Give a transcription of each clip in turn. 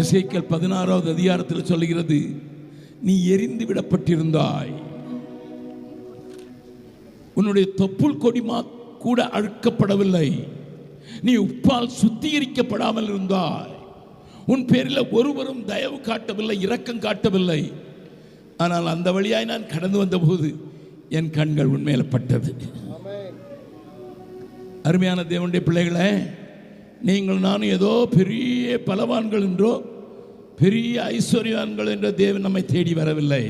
எசேக்கியல் பதினாறாவது அதிகாரத்தில் சொல்லுகிறது நீ எரிந்து விடப்பட்டிருந்தாய். உன்னுடைய தொப்புள் கொடிமா கூட அழுக்கப்படவில்லை. நீ உப்பால் சுத்திகரிக்கப்படாமல் இருந்தாய். உன் பேரில் ஒருவரும் தயவு காட்டவில்லை இரக்கம் காட்டவில்லை. ஆனால் அந்த வழியாய் நான் கடந்து வந்தபோது என் கண்கள் உண்மையில பட்டது. அருமையான தேவனுடைய பிள்ளைகளே நீங்கள் நானும் ஏதோ பெரிய பலவான்கள் என்றோ பெரிய ஐஸ்வர்யவான்கள் என்ற தேவன் நம்மை தேடி வரவில்லை.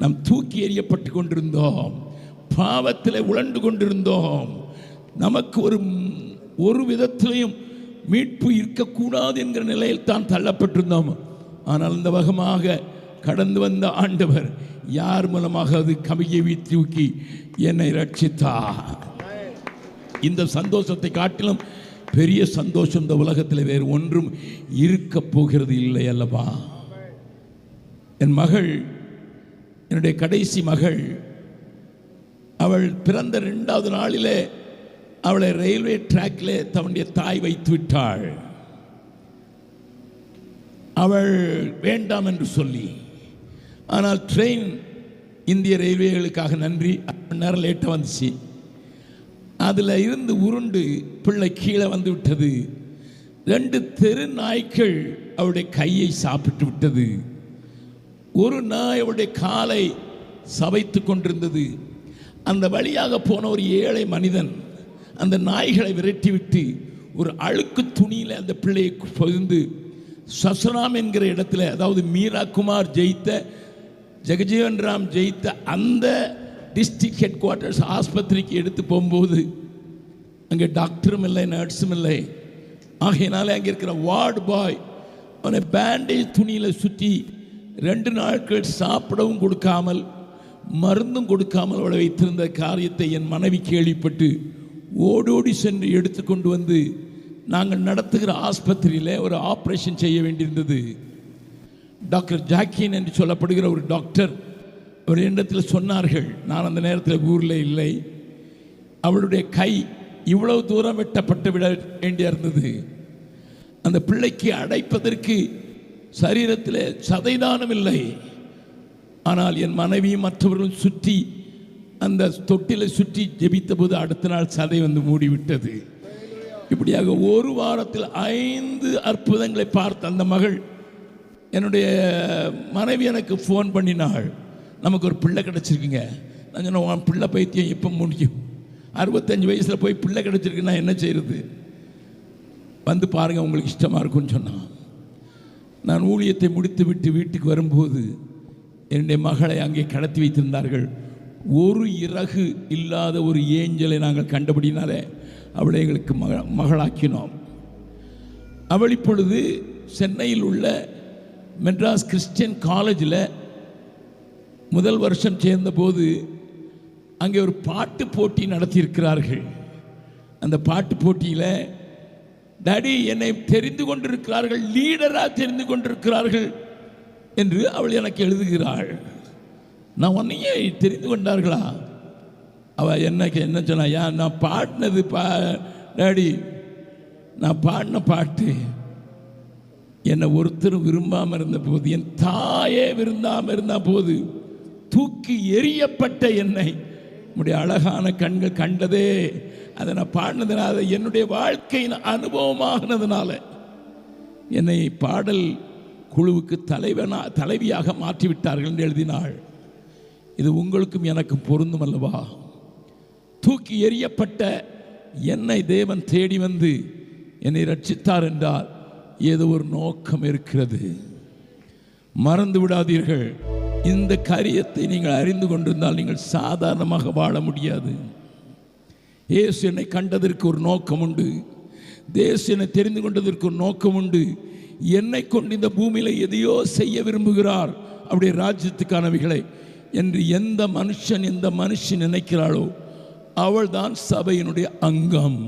நாம் தூக்கி எறியப்பட்டு கொண்டிருந்தோம். பாவத்தில் உழண்டு கொண்டிருந்தோம். நமக்கு ஒரு ஒரு விதத்திலையும் மீட்பு இருக்கக்கூடாது என்கிற நிலையில் தான் தள்ளப்பட்டிருந்தோம். ஆனால் இந்த வகமாக கடந்து வந்த ஆண்டவர் யார் மூலமாக அது கவியை தூக்கி என்னை ரட்சித்தார் இந்த சந்தோஷத்தை காட்டிலும் பெரிய சந்தோஷம் இந்த உலகத்தில் வேறு ஒன்றும் இருக்க போகிறது இல்லை அல்லவா? என் மகள் என்னுடைய கடைசி மகள் அவள் பிறந்த ரெண்டாவது நாளிலே அவளை ரயில்வே ட்ராக்ல தன்னுடைய தாய் வைத்து விட்டாள். அவள் வேண்டாம் என்று சொல்லி ஆனால் ட்ரெயின் இந்திய ரயில்வேகளுக்காக நன்றி. அரை மணி நேரம் லேட்டாக வந்துச்சு. அதில் இருந்து உருண்டு பிள்ளை கீழே வந்து விட்டது. ரெண்டு தெரு நாய்கள் அவருடைய கையை சாப்பிட்டு விட்டது. ஒரு நாய் அவருடைய காலை சவைத்து கொண்டிருந்தது. அந்த வழியாக போன ஒரு ஏழை மனிதன் அந்த நாய்களை விரட்டிவிட்டு ஒரு அழுக்கு துணியில் அந்த பிள்ளையை பொதிந்து சசராம் என்கிற இடத்துல அதாவது மீரா குமார் ஜெயித்த ஜெகஜீவன் ராம் ஜெயித்த அந்த டிஸ்ட்ரிக்ட் ஹெட் குவார்ட்டர்ஸ் ஆஸ்பத்திரிக்கு எடுத்து போகும்போது அங்கே டாக்டரும் இல்லை நர்ஸும் இல்லை. ஆகையினாலே அங்கே இருக்கிற வார்டு பாய் அவனை பேண்டேஜ் துணியில் சுற்றி ரெண்டு நாட்கள் சாப்பிடவும் கொடுக்காமல் மருந்தும் கொடுக்காமல் அவளை வைத்திருந்த காரியத்தை என் மனைவி கேள்விப்பட்டு ஓடோடி சென்று எடுத்து கொண்டு வந்து நாங்கள் நடத்துகிற ஆஸ்பத்திரியில் ஒரு ஆப்ரேஷன் செய்ய வேண்டியிருந்தது. டாக்டர் ஜாக்கின் என்று சொல்லப்படுகிற ஒரு டாக்டர் ஒரு இடத்தில் சொன்னார்கள் நான் அந்த நேரத்தில் ஊரில் இல்லை. அவளுடைய கை இவ்வளவு தூரம் வெட்டப்பட்டு விட வேண்டியிருந்தது அந்த பிள்ளைக்கு அடைப்பதற்கு சரீரத்தில் சதைதானம் இல்லை. ஆனால் என் மனைவியும் மற்றவர்களும் சுற்றி அந்த தொட்டிலை சுற்றி ஜெபித்த போது அடுத்த நாள் சதை வந்து மூடிவிட்டது. இப்படியாக ஒரு வாரத்தில் ஐந்து அற்புதங்களை பார்த்த அந்த மகள் என்னுடைய மனைவி எனக்கு ஃபோன் பண்ணினாள். நமக்கு ஒரு பிள்ளை கிடச்சிருக்குங்க. நான் சொன்னேன் உன் பிள்ளை பைத்தியம் எப்போ முடியும்? அறுபத்தஞ்சு வயசில் போய் பிள்ளை கிடச்சிருக்குன்னா என்ன செய்கிறது வந்து பாருங்கள் உங்களுக்கு இஷ்டமாக இருக்கும்னு சொன்னான். நான் ஊழியத்தை முடித்து விட்டு வீட்டுக்கு வரும்போது என்னுடைய மகளை அங்கே கடத்தி வைத்திருந்தார்கள். ஒரு இறகு இல்லாத ஒரு ஏஞ்சலை நாங்கள் கண்டபடினாலே அவளை எங்களுக்கு மக மகளாக்கினோம். அவள் இப்பொழுது சென்னையில் உள்ள மெட்ராஸ் கிறிஸ்டியன் காலேஜில் முதல் வருஷம் சேர்ந்தபோது அங்கே ஒரு பாட்டு போட்டி நடத்தியிருக்கிறார்கள். அந்த பாட்டு போட்டியில் டாடி என்னை தெரிந்து கொண்டிருக்கிறார்கள் லீடராக தெரிந்து கொண்டிருக்கிறார்கள் என்று அவள் எனக்கு எழுதுகிறாள். நான் உன்னையே தெரிந்து கொண்டார்களா? அவள் என்னக்கு என்ன சொன்னா ஏன் நான் பாடினது பா டாடி நான் பாடின பாட்டு. என்னை ஒருத்தரும் விரும்பாமல் இருந்த போது என் தாயே விரும்பாமல் இருந்த போது தூக்கி எரியப்பட்ட என்னை. உடைய அழகான கண்கள் கண்டதே. அதை நான் பாடினதுனால என்னுடைய வாழ்க்கையின் அனுபவமாகினதுனால என்னை பாடல் குழுவுக்கு தலைவனா தலைவியாக மாற்றிவிட்டார்கள் என்று எழுதினாள். இது உங்களுக்கும் எனக்கும் பொருந்தும் அல்லவா? தூக்கி எறியப்பட்ட என்னை தேவன் தேடி வந்து என்னை ரட்சித்தார் என்றால் ஏதோ ஒரு நோக்கம் இருக்கிறது. மறந்து விடாதீர்கள். இந்த காரியத்தை நீங்கள் அறிந்து கொண்டிருந்தால் நீங்கள் சாதாரணமாக வாழ முடியாது. இயேசு என்னை கண்டதற்கு ஒரு நோக்கம் உண்டு. தேசு என்னை தெரிந்து கொண்டதற்கு ஒரு நோக்கம் உண்டு. என்னை கொண்டு இந்த பூமியில் எதையோ செய்ய விரும்புகிறார் அப்படி ராஜ்யத்துக்கானவைகளை என்று எந்த மனுஷன் எந்த மனுஷன் நினைக்கிறாளோ அவள்தான் சபையினுடைய அங்கம்.